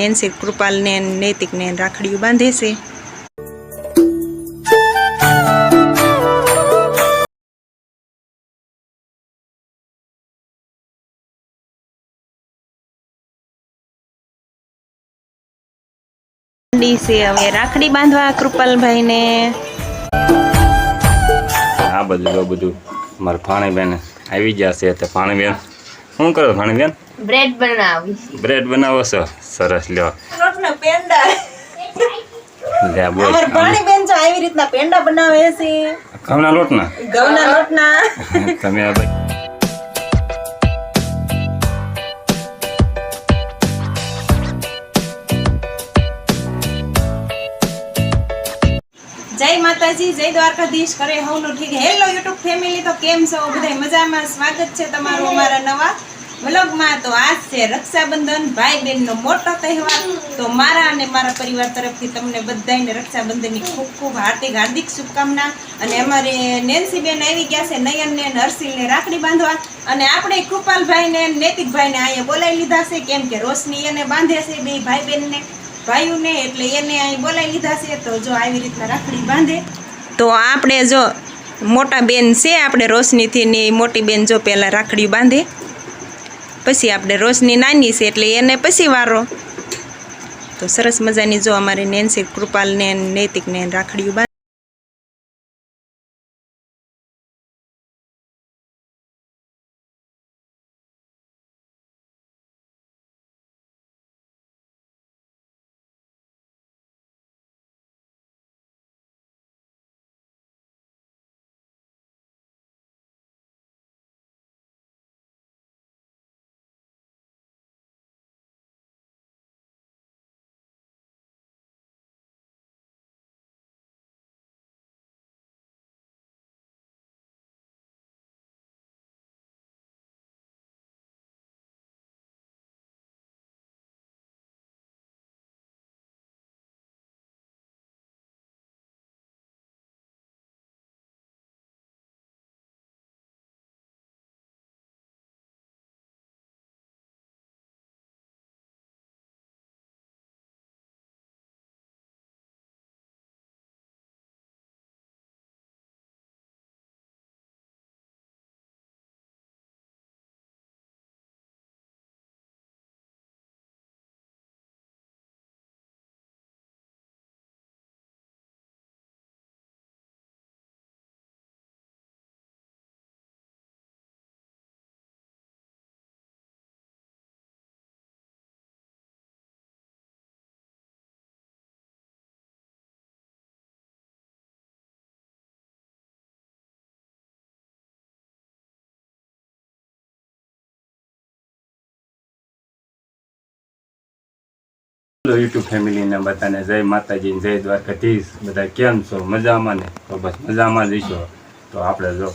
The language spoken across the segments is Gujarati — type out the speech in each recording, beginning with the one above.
નેન્સી કૃપાલને નૈતિકને રાખડીઓ બાંધે છે. છે હવે રાખડી બાંધવા કૃપાલભાઈને. આ બધું બધું મારા ભાણીબેન આવી ગયા છે તો ભાણીબેન. શું કરો ભાણીબેન? બ્રેડ બનાવી. બ્રેડ બનાવો છો? સરસ લ્યો. લોટના પેંડા. લે બોલ. અમાર ભાણી બેન જો આવી રીતના પેંડા બનાવે છે. ઘઉંના લોટના? ઘઉંના લોટના. તમે આ ભાઈ જય માતાજી જય દ્વારકાધીશ. કરે હવનું ઠીક. હેલો યુટ્યુબ ફેમિલી તો કેમ છો? બધા મજામાં? સ્વાગત છે તમારું અમારા નવા વ્લોગમાં તો આજ છે રક્ષાબંધન ભાઈ બહેનનો મોટો તહેવાર. તો મારા અને મારા પરિવાર તરફથી તમને બધાને રક્ષાબંધનની ખૂબ ખૂબ હાર્દિક હાર્દિક શુભકામના. અને અમારે નેન્સીબેન આવી ગયા છે, નયનને અને હર્ષિલને રાખડી બાંધવા. અને આપણે કૃપાલભાઈને નૈતિકભાઈને અહીંયા બોલાવી લીધા છે, કેમ કે રોશની એને બાંધે છે બે ભાઈ બહેનને ભાઈઓને એટલે એને અહીં બોલાવી લીધા છે, તો જો આવી રીતના રાખડી બાંધે. તો આપણે જો મોટા બેન છે, આપણે રોશનીથી ને મોટી બેન જો પહેલાં રાખડી બાંધે. પછી આપણે રોશની નાની છે એટલે એને પછી વારો. તો સરસ મજાની જો અમારી નેન્સી, કૃપાલને નૈતિકને રાખડીઓ બાંધે હેલો યુટ્યુબ ફેમિલીને બધાને જય માતાજી જય દ્વારકાધીશ. બધા કેમ છો? મજામાં ને? તો બસ મજામાં જ છો તો આપણે જો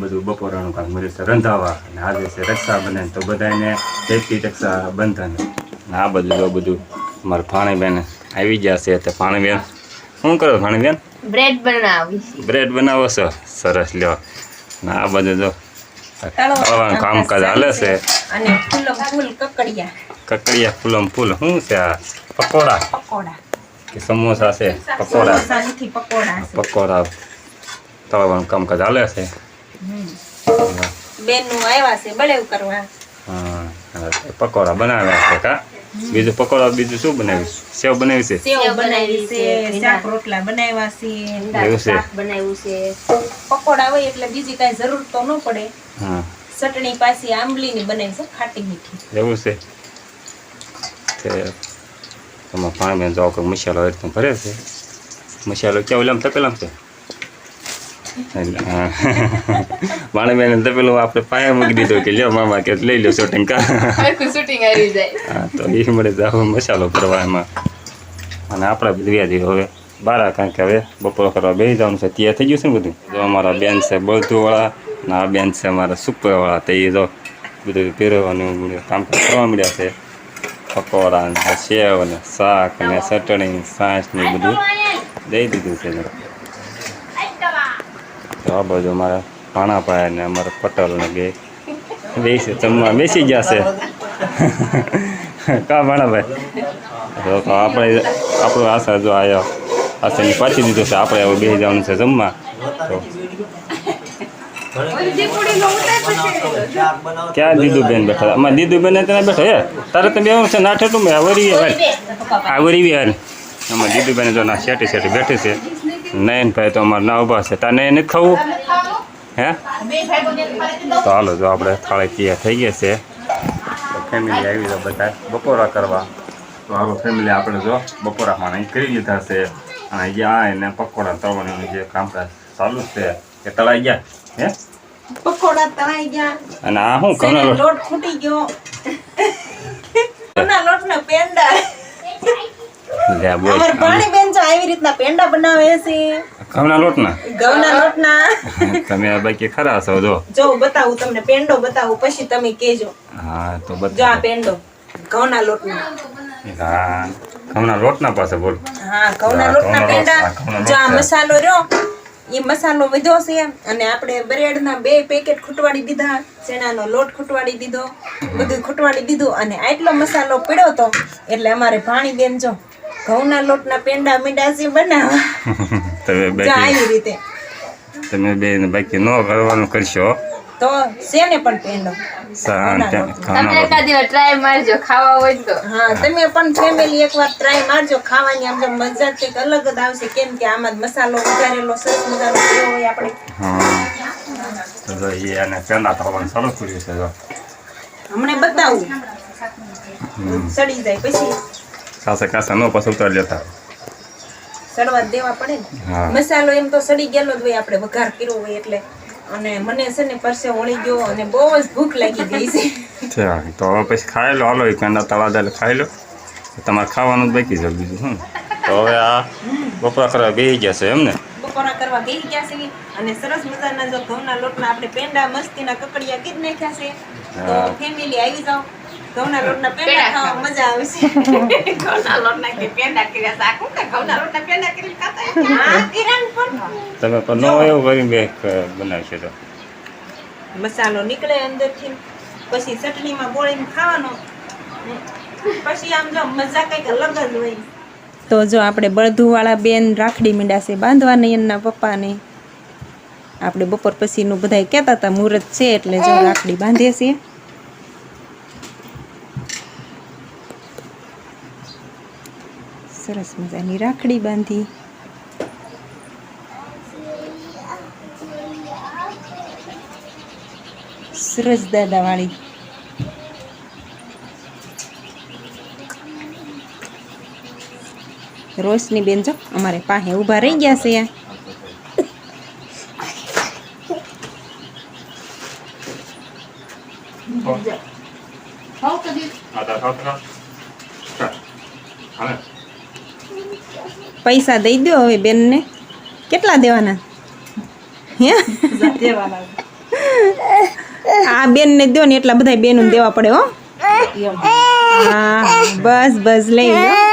બધું બપોરનું કામ મળ્યું છે રંધાવા. અને આજે છે રક્ષાબંધન. તો બધાને ટેકી રક્ષાબંધન. આ બધું જો બધું મારા ભાણીબેન આવી ગયા છે તો ભાણીબેન. શું કરો ભાણીબેન? બ્રેડ બનાવી બ્રેડ બનાવો છો? સરસ લ્યો. ને આ બધું જો કામકાજ હાલે છે. અને ફૂલો ફૂલ કકડિયા. કકડિયા ફૂલમ ફૂલ. શું છે આ? પકોડા પકોડા કે સમોસા છે પકોડા સમોસા નથી પકોડા છે પકોડા તળવાનું કામકાજ હાલે છે બેનનું આવ્યા છે બળેવ કરવા હા હવે પકોડા બનાવ્યા છે કા બીજું પકોડા બીજું શું બનાવ્યું સેવ બનાવી છે સેવ બનાવી છે શાક રોટલા બનાવ્યા છે એવું છે શાક બનાવ્યું છે પકોડા હોય એટલે બીજી કાંઈ જરૂર તો ન પડે હા ચટણી પાછી આંબલીની બનાવી છે ખાટી મીઠી એવું છે તે પાણી જાઓ કે મસાલો એ રીતનો ભરે છે મસાલો ક્યાં ઓલામ તપેલામ છે પાણીબેન તપેલું આપણે પાયા મૂકી દીધું કે લ્યો મામા કે લઈ લો શૂટિંગ કા શૂટિંગ આવી જાય હા તો એ મળે જાવ મસાલો કરવા એમાં અને આપણે બધું હવે બારા કારણ કે હવે બપોર કરવા બેસી જવાનું છે ત્યાં થઈ ગયું છે ને બધું જો અમારા બેન છે બળતુવાળા અને આ બેન છે અમારા સુપરવાળા તો એ જો બધું પહેરવાનું કામ કરવા મળ્યા છે પકોડા ને સેવ ને શાક ને ચટણી સાસ ને બધું દઈ દીધું છે. તો આ બધું અમારા ભાણાભાઈ ને અમારા પટેલ ને બે બેસી જમવા બેસી ગયા છે કા ભાણાભાઈ? તો તો આપણે આપણો આશા જો આયો આશાની પાછી દીધો છે આપણે હવે બે જવાનું છે જમવા. તો ક્યાં દીદુબેન બેઠા? અમારે દીદુબેન ત્યાં બેઠા હે? તારે તમે એવું છે. નાઠે તું મેં આ વરી આ વરી વાર અમારે દીદુ બેન જો ના શેટી શેટી બેઠી છે. નયનભાઈ તો અમારે ના ઊભા છે. તાર નયન નથી ખાવું? હે? તો હાલો જો આપણે થાળી તૈયાર થઈ ગયા છે. તો ફેમિલી આવી તો બધા. બપોરા કરવા. તો હાલો ફેમિલી આપણે જો બપોરા ખાણા કરી લીધા છે. અને અહીંયા એને પકોડા તળવાનું જે કામકાજ ચાલુ જ છે. કે તળાઈ ગયા હે? પકોડા તળાઈ ગયા. અને આ શું ઘઉંનો લોટ ખૂટી ગયો. ઘઉંના લોટના પેંડા. અમાર પાણી બેન જો આવી રીતના પેંડા બનાવે છે. ઘઉંના લોટના? ઘઉંના લોટના. તમે આ બાકી ખરા છો જો. જો બતાવું તમને પેંડો બતાવું પછી તમે કેજો હા તો જો આ પેંડો ઘઉંના લોટનો. હા ઘઉંના લોટના પાસે બોલ. હા ઘઉંના લોટના પેંડા. જો આ મસાલો રહ્યો એ મસાલો વધ્યો છે અને આપણે બ્રેડના બે પેકેટ ખૂટવાડી દીધા ચણાનો લોટ ખૂટવાડી દીધો બધું ખૂટવાડી દીધું અને આટલો મસાલો પીડ્યો તો એટલે અમારે ભાણી બેન જો ઘઉંના લોટના પેંડા મીંડાસી બનાવવા તમે આવી રીતે. તમે બે બાકી ન કરવાનું કરશો. તો શેને પણ પેંડો? તમે ઘઉંના લોટ. એકાદ દિવસ ટ્રાય મારજો ખાવા હોય તો. હા તમે પણ ફેમિલી એકવાર ટ્રાય મારજો ખાવાની આમ તો મજા જ કંઈક અલગ જ આવશે. કેમ કે આમાં મસાલો વઘારેલો સરસ મજાનો પીવો હોય આપણે. હા તો જો એ એને પેંડા તળવાનું ચાલુ કર્યું છે હમણાં બતાવું. સડી જાય પછી. કાસા કાસા ન પાછું ઉતારી લેતા. સડવા દેવા પડે ને. મસાલો એમ તો સડી ગયેલો જ હોય આપણે વઘાર કર્યો હોય એટલે. અને મને છે ને પરસે વળી ગયો અને બહુ જ ભૂખ લાગી ગઈ છે. તો હવે પછી ખાઈ લો, હાલો એ પેંડા તળા દાલ ખાઈ લો. તમારે ખાવાનું જ બાકી છે બીજું શું તો હવે આ બપોરા કરવા બે જશે એમ ને? બપોરા કરવા બેસી ગયા છે. અને સરસ મજાના જો ઘઉંના લોટના આપણે પેંડા મસ્તીના કકડિયા કીધ નાખ્યા છે. તો ફેમિલી આવી જાઓ. ઘઉંના લોટના પેંડા પેંડા ખાવા મજા આવશે. ઘઉંના લોટના કે પેંડા કર્યા સાકું કે ઘઉંના લોટના પેંડા કરી ખાતા હા કિરણ પણ. તમે પણ ન એવું કરીને બે બનાવશે તો. મસાલો નીકળે અંદરથી. પછી ચટણીમાં બોળીને ખાવાનો. પછી આમ જો મજા કંઈક અલગ જ હોય. તો જો આપણે બળધુવાળા બેન રાખડી મીંડાશે બાંધવાની એમના પપ્પાને. આપણે બપોર પછીનું બધા કહેતા હતા, મુહૂર્ત છે એટલે જો રાખડી બાંધીએ છીએ સરસ મજાની રાખડી બાંધી. સરસ દાદાવાળી રોશની બેન જો અમારે પાસે ઊભા રહી ગયા છે પૈસા દઈ દો હવે બેનને. કેટલા દેવાના? હે? આ બેનને દો ને એટલા બધા બેનું દેવા પડે હો. હા. બસ બસ લઈ લો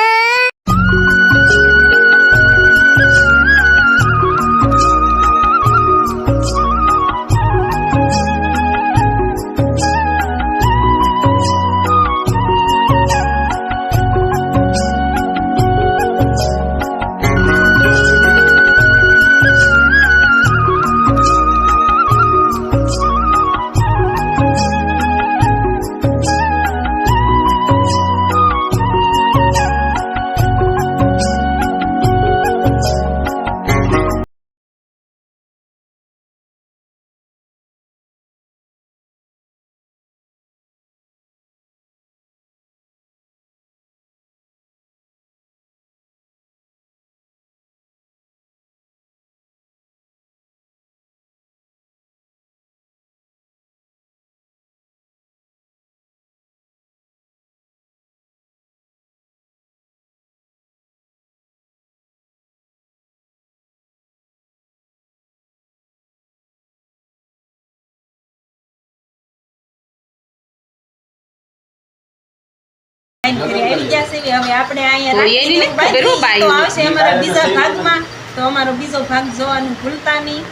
આવશે અમારા બીજા ભાગમાં. તો અમારો બીજો ભાગ જોવાનું ભૂલતા નહીં.